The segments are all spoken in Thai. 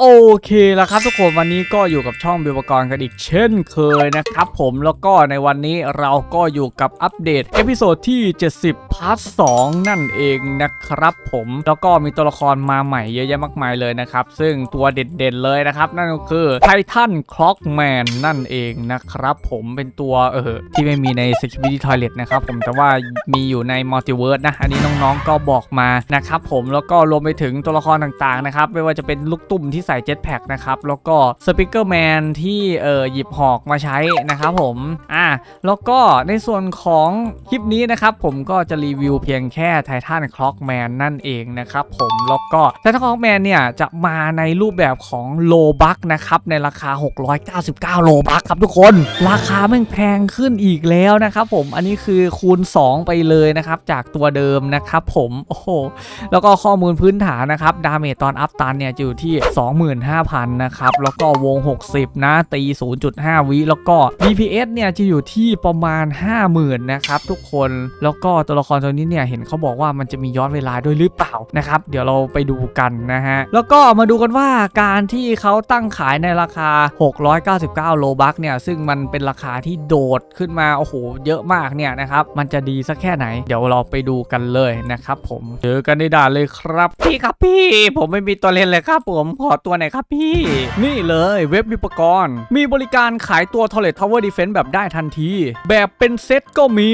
โอเคแล้วครับทุกคนวันนี้ก็อยู่กับช่องบิวปกรณ์กันอีกเช่นเคยนะครับผมแล้วก็ในวันนี้เราก็อยู่กับอัปเดตเอพิโซดที่ 70พาร์ท2นั่นเองนะครับผมแล้วก็มีตัวละครมาใหม่เยอะแยะมากมายเลยนะครับ ซึ่งตัวเด่นๆเลยนะครับ นั่นก็คือไททันคล็อกแมนนั่นเองนะครับผมเป็นตัวเออที่ไม่มีใน Security Toilet นะครับผมแต่ว่ามีอยู่ในมัลติเวิร์สนะอันนี้น้องๆก็บอกมานะครับผมแล้วก็รวมไปถึงตัวละครต่างๆนะครับไม่ว่าจะเป็นลูกตุ่มที่ใส่เจ็ตแพ็คนะครับ แล้วก็สปิเกอร์แมนที่เอ่อหยิบหอกมาใช้นะครับผมอะแล้วก็ในส่วนของคลิปนี้นะครับ ผมก็จะรีวิวเพียงแค่ไททันคล็อกแมนนั่นเองนะครับผมแล้วก็ไททันคล็อกแมนเนี่ยจะมาในรูปแบบของโลบักนะครับในราคา 699 โลบักครับทุกคน ราคาแม่งแพงขึ้นอีกแล้วนะครับผมอันนี้คือคูณ 2 ไปเลยนะครับ จากตัวเดิมนะครับผมโอ้โหแล้วก็ข้อมูลพื้นฐานนะครับดาเมจตอนอัพตันเนี่ยอยู่ที่25,000 นะครับ แล้วก็วง 60 นะ ตี 0.5 วิแล้วก็ DPS เนี่ยจะอยู่ที่ประมาณ 50,000 นะครับ ทุกคน แล้วก็ตัวละครตัวนี้เนี่ยเห็นเขาบอกว่ามันจะมีย้อนเวลาด้วยหรือเปล่านะครับ เดี๋ยวเราไปดูกันนะฮะ แล้วก็มาดูกันว่าการที่เขาตั้งขายในราคา 699 โลบัคเนี่ย ซึ่งมันเป็นราคาที่โดดขึ้นมา โอ้โห เยอะมากเนี่ยนะครับ มันจะดีสักแค่ไหน เดี๋ยวเราไปดูกันเลยนะครับผม เจอกันในด่านเลยครับ พี่ครับพี่ ผมไม่มีตัวเล่นเลยครับผม ขอตัวหน่อยครับพี่ นี่เลยเว็บวิปกรณ์ มีบริการขายตัว Toilet Tower Defense แบบได้ทันที แบบเป็นเซ็ตก็มี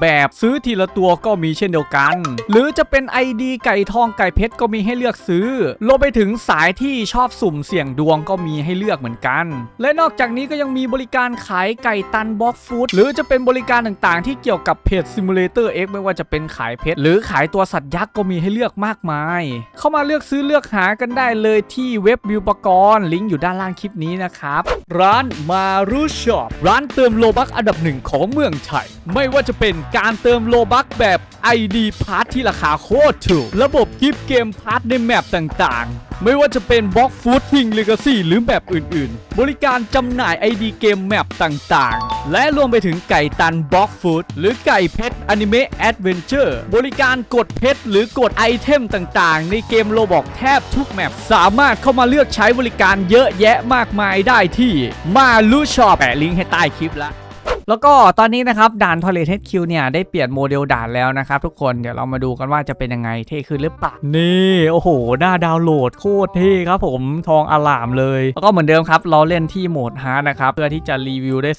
แบบซื้อทีละตัวก็มีเช่นเดียวกัน หรือจะเป็น ID ไก่ทองไก่เพชรก็มีให้เลือกซื้อรวมไปถึงสายที่ชอบสุ่มเสี่ยงดวงก็มีให้เลือกเหมือนกัน และนอกจากนี้ก็ยังมีบริการขายไก่ตันบล็อกฟู้ดหรือจะเป็นบริการต่างๆ ที่เกี่ยวกับเพจ Simulator X ไม่ว่าจะเป็นขายเพชรหรือขายตัวสัตว์ยักษ์ก็มีให้เลือกมากมาย เข้ามาเลือกซื้อเลือกหากันได้เลยที่เว็บวิวปกรณ์ลิงก์อยู่ด้านล่างคลิปนี้นะครับ ร้านมารูช็อปร้านเติมโลบักอันดับหนึ่งของเมืองไทย ไม่ว่าจะเป็นการเติมโลบักแบบ ID พาร์ทที่ราคาโคตรถูก ระบบกิฟต์เกมพาร์ทในแมปต่างๆไม่ว่าจะเป็นบล็อกฟูดทิงเลกาซี่หรือแมปอื่นๆ บริการจำหน่าย ID เกมแมปต่างๆ และรวมไปถึงไก่ตันบล็อกฟูดหรือไก่เพชรอนิเมะแอดเวนเจอร์บริการกดเพชรหรือกดไอเทมต่างๆ ในเกมโลบอกแทบทุกแมป สามารถเข้ามาเลือกใช้บริการเยอะแยะมากมายได้ที่มาลูชอปแปะลิงก์ให้ใต้คลิปละ แล้วก็ตอนนี้นะครับด่าน Toilet HQ เนี่ยได้เปลี่ยนโมเดลด่านแล้วนะครับทุกคนเดี๋ยวเรามาดูกันว่าจะเป็นยังไงเท่ขึ้นหรือเปล่านี่โอ้โหหน้าดาวน์โหลดโคตรเท่ครับผมทองอลามเลย แล้วก็เหมือนเดิมครับเราเล่นที่โหมดฮาร์ดนะครับเพื่อที่จะรีวิวได้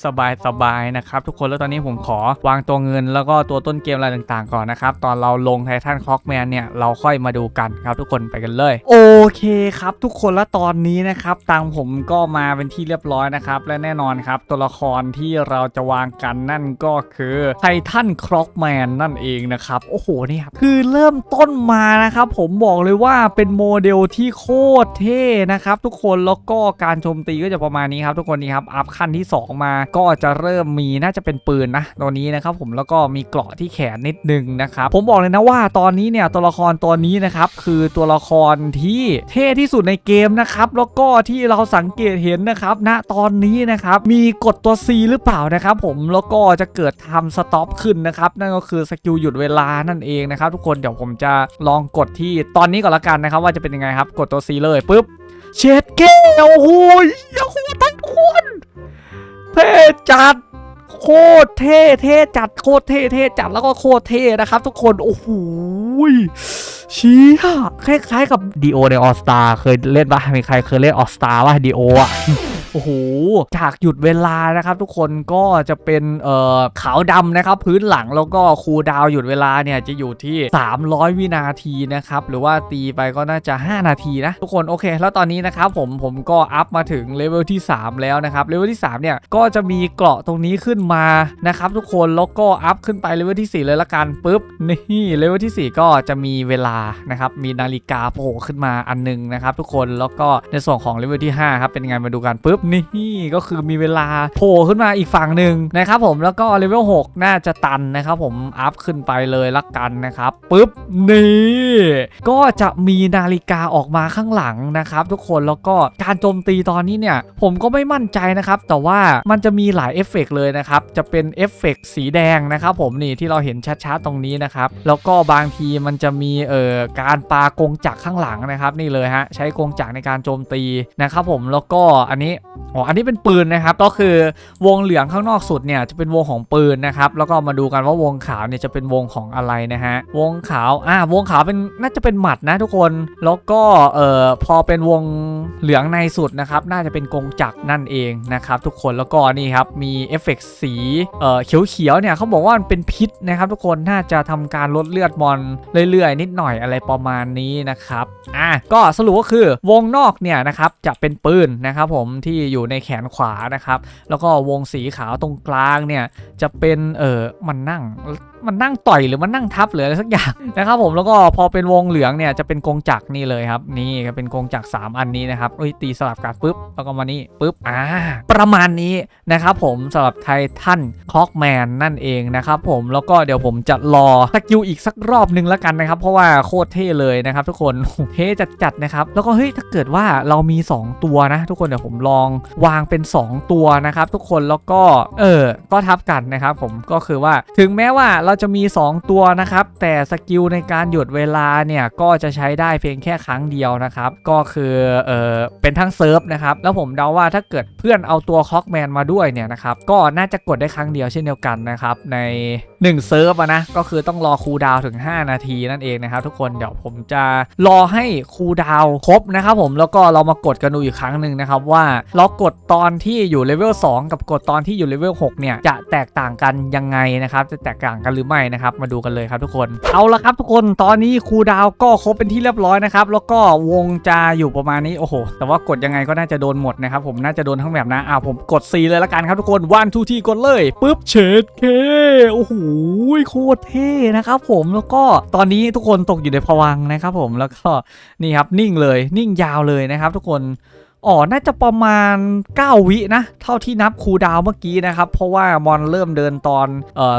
สบายๆนะครับทุกคนแล้วตอนนี้ผมขอวางตัวเงิน แล้วก็ตัวต้นเกมอะไรต่างๆ ก่อนนะครับตอนเราลงไททันคล็อกแมนเนี่ยเราค่อยมาดูกันครับทุกคนไปกันเลย โอเคครับ ทุกคนและตอนนี้นะครับตังค์ผมก็มาเป็นที่เรียบร้อยนะครับและแน่นอนครับตัวละครที่เราจะวางกันนั่นก็คือไททันคล็อกแมนนั่นเองนะครับ โอ้โหเนี่ครับคือเริ่มต้นมานะครับผมบอกเลยว่าเป็นโมเดลที่โคตรเท่นะครับทุกคนแล้วก็การโจมตีก็จะประมาณนี้ครับทุกคนนี่ครับอัพขั้นที่ 2 มาก็จะเริ่มมีน่าจะเป็นปืนนะตัวนี้นะครับผมแล้วก็มีเกราะที่แขนนิดนึงนะครับผมบอกเลยนะว่าตอนนี้เนี่ยตัวละครตัวนี้นะครับคือตัวละครที่เท่ที่สุดในเกมนะครับแล้วก็ที่เราสังเกตเห็นนะครับณตอนนี้นะครับมีกดตัว C หรือเปล่านะครับผมแล้วก็จะเกิดทำสต็อปขึ้นนะครับ นั่นก็คือสกิลหยุดเวลานั่นเองนะครับทุกคนเดี๋ยวผมจะลองกดที่ตอนนี้ก่อนละกันนะครับ ว่าจะเป็นยังไงครับ กดตัว C เลยปุ๊บเช็ดเก้โอ้โหโอ้โหทั้งคนเท่จัดโคตรเท่เท่จัดโคตรเท่เท่จัดแล้วก็โคตรเท่นะครับ ทุกคนโอ้โหเชี้คล้ายๆกับดีโอในออสตาเคยเล่นปะมีใครเคยเล่นออสตาป่ะดีโออะ โอ้โหจากหยุดเวลานะครับทุกคนก็จะเป็นเอ่อขาวดำนะครับพื้นหลังแล้วก็คูดาวหยุดเวลาเนี่ยจะอยู่ที่ 300 วินาทีนะครับหรือว่าตีไปก็น่าจะ 5 นาทีนะทุกคนโอเค แล้วตอนนี้นะครับผมผมก็อัพมาถึงเลเวลที่ 3 แล้วนะครับเลเวลที่ 3 เนี่ยก็จะมีเกราะตรงนี้ขึ้นมานะครับทุกคนแล้วก็อัพขึ้นไปเลเวลที่ 4 เลยละกันปุ๊บนี่เลเวลที่ 4 ก็จะมีเวลานะครับมีนาฬิกาโผล่ขึ้นมาอันหนึงนะครับทุกคนแล้วก็ในส่วนของเลเวลที่5ครับเป็นงไงมาดูกันปุ๊บนี่ก็คือมีเวลาโผล่ขึ้นมาอีกฝั่งหนึ่งนะครับผมแล้วก็เลเวล6น่าจะตันนะครับผมอัพขึ้นไปเลยละกันนะครับปุ๊บนี่ก็จะมีนาฬิกาออกมาข้างหลังนะครับ ทุกคนแล้วก็การโจมตีตอนนี้เนี่ย ผมก็ไม่มั่นใจนะครับ แต่ว่ามันจะมีหลายเอฟเฟกต์เลยนะครับ จะเป็นเอฟเฟกต์สีแดงนะครับผมนี่ที่เราเห็นชัดๆตรงนี้นะครับ แล้วก็บางทีมันจะมีเอ่อการปากงจักรข้างหลังนะครับ นี่เลยฮะใช้กงจักรในการโจมตีนะครับผมแล้วก็อันนี้อ๋อ อันนี้เป็นปืนนะครับ ก็คือวงเหลืองข้างนอกสุดเนี่ยจะเป็นวงของปืนนะครับ แล้วก็มาดูกันว่าวงขาวเนี่ยจะเป็นวงของอะไรนะฮะ วงขาว อ่า วงขาวเป็นน่าจะเป็นหมัดนะทุกคน แล้วก็เอ่อพอเป็นวงเหลืองในสุดนะครับ น่าจะเป็นกงจักรนั่นเองนะครับทุกคน แล้วก็นี่ครับ มีเอฟเฟกต์สีเอ่อเขียวๆเนี่ยเขาบอกว่ามันเป็นพิษนะครับทุกคน น่าจะทำการลดเลือดมอนเรื่อยๆ นิดหน่อยอะไรประมาณนี้นะครับ อะก็สรุปก็คือวงนอกเนี่ยนะครับจะเป็นปืนนะครับผมที่อยู่ในแขนขวานะครับ แล้วก็วงสีขาวตรงกลางเนี่ยจะเป็นเออมันนั่งมันนั่งต่อยหรือมันนั่งทับหรืออะไรสักอย่างนะครับผมแล้วก็พอเป็นวงเหลืองเนี่ยจะเป็นกงจักรนี่เลยครับนี่ก็เป็นกงจักร3อันนี้นะครับเอ้ยตีสลับกันปุ๊บแล้วก็มานี่ปุ๊บอ่าประมาณนี้นะครับผมสำหรับไททันคอกแมนนั่นเองนะครับผมแล้วก็เดี๋ยวผมจะรอสกิลอีกสักรอบนึงแล้วกันนะครับ เพราะว่าโคตรเท่เลยนะครับ ทุกคนเท่จัดๆนะครับแล้วก็เฮ้ยถ้าเกิดว่าเรามี 2 ตัวนะ ทุกคนเดี๋ยวผมลองวางเป็น 2 ตัวนะครับทุกคนแล้วก็เออก็ทับกันนะครับผมก็คือว่าถึงแม้ว่าเราจะมี 2 ตัวนะครับแต่สกิลในการหยุดเวลาเนี่ยก็จะใช้ได้เพียงแค่ครั้งเดียวนะครับก็คือเออเป็นทั้งเซิร์ฟนะครับแล้วผมเดาว่าถ้าเกิดเพื่อนเอาตัวคอกแมนมาด้วยเนี่ยนะครับก็น่าจะกดได้ครั้งเดียวเช่นเดียวกันนะครับใน 1เซิร์ฟอะนะก็คือต้องรอคูลดาวถึง 5 นาทีนั่นเองนะครับทุกคนเดี๋ยวผมจะรอให้คูลดาวครบนะครับผมแล้วก็เรามากดกันดูอีกครั้งหนึ่งนะครับว่าเรากดตอนที่อยู่เลเวล2กับกดตอนที่อยู่เลเวล6เนี่ยจะแตกต่างกันยังไงนะครับจะแตกต่างกันหรือไม่นะครับมาดูกันเลยครับทุกคนเอาละครับทุกคนตอนนี้คูลดาวก็ครบเป็นที่เรียบร้อยนะครับแล้วก็วงจะอยู่ประมาณนี้โอ้โหแต่ว่ากดยังไงก็น่าจะโดนหมดนะครับผมน่าจะโดนทั้งแบบนะอ้าวผมกด C เลยละกันครับทุกคนวันทูทีกดเลยปุ๊บเชดเคโอ้โหโคตรเท่นะครับผมแล้วก็ตอนนี้ทุกคนตกอยู่ในภวังนะครับผมแล้วก็นี่ครับนิ่งเลยนิ่งยาวเลยนะครับ ทุกคน อ๋อ น่าจะประมาณ 9 วินะ เท่าที่นับคูดาวเมื่อกี้นะครับ เพราะว่ามอนเริ่มเดินตอนเอ่อ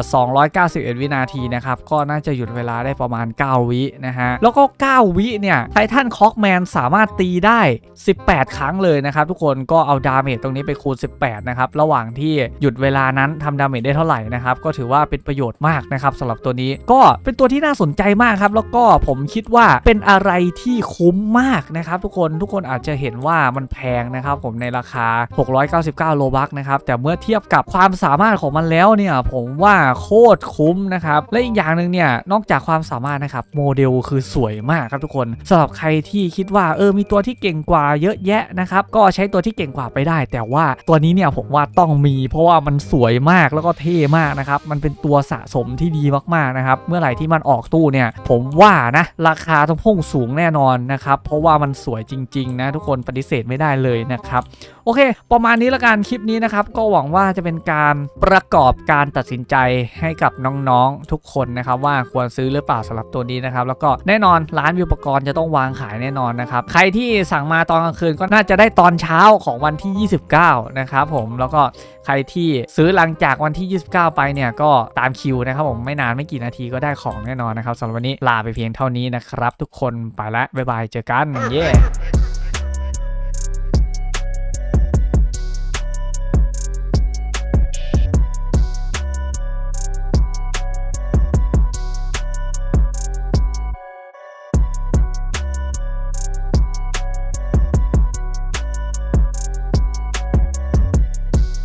291 วินาทีนะครับ ก็น่าจะหยุดเวลาได้ประมาณ 9 วินะฮะ แล้วก็ 9 วิเนี่ย ไททันคอกแมนสามารถตีได้ 18 ครั้งเลยนะครับ ทุกคน ก็เอาดาเมจตรงนี้ไปคูณ 18 นะครับ ระหว่างที่หยุดเวลานั้นทำดาเมจได้เท่าไหร่นะครับ ก็ถือว่าเป็นประโยชน์มากนะครับสำหรับตัวนี้ ก็เป็นตัวที่น่าสนใจมากครับ แล้วก็ผมคิดว่าเป็นอะไรที่คุ้มมากนะครับทุกคน ทุกคนอาจจะเห็นว่ามันแพแพงนะครับผมในราคา 699 โลบักนะครับแต่เมื่อเทียบกับความสามารถของมันแล้วเนี่ยผมว่าโคตรคุ้มนะครับและอีกอย่างหนึ่งเนี่ยนอกจากความสามารถนะครับโมเดลคือสวยมากครับทุกคนสำหรับใครที่คิดว่าเออมีตัวที่เก่งกว่าเยอะแยะนะครับก็ใช้ตัวที่เก่งกว่าไปได้ แต่ว่าตัวนี้เนี่ยผมว่าต้องมี เพราะว่ามันสวยมากแล้วก็เท่มากนะครับมันเป็นตัวสะสมที่ดีมากๆนะครับเมื่อไหร่ที่มันออกตู้เนี่ยผมว่านะราคาต้องพุ่งสูงแน่นอนนะครับเพราะว่ามันสวยจริงๆนะทุกคนปฏิเสธไม่ได้เลยนะครับ โอเค ประมาณนี้ละกันคลิปนี้นะครับ ก็หวังว่าจะเป็นการประกอบการตัดสินใจให้กับน้องๆทุกคนนะครับว่าควรซื้อหรือเปล่าสำหรับตัวนี้นะครับ แล้วก็แน่นอนร้านวิวอุปกรณ์จะต้องวางขายแน่นอนนะครับ ใครที่สั่งมาตอนกลางคืนก็น่าจะได้ตอนเช้าของวันที่ 29 นะครับผมแล้วก็ใครที่ซื้อหลังจากวันที่ 29 ไปเนี่ยก็ตามคิวนะครับผมไม่นานไม่กี่นาทีก็ได้ของแน่นอนนะครับสำหรับวันนี้ลาไปเพียงเท่านี้นะครับ ทุกคนไปแล้วบ๊ายบายเจอกันเย้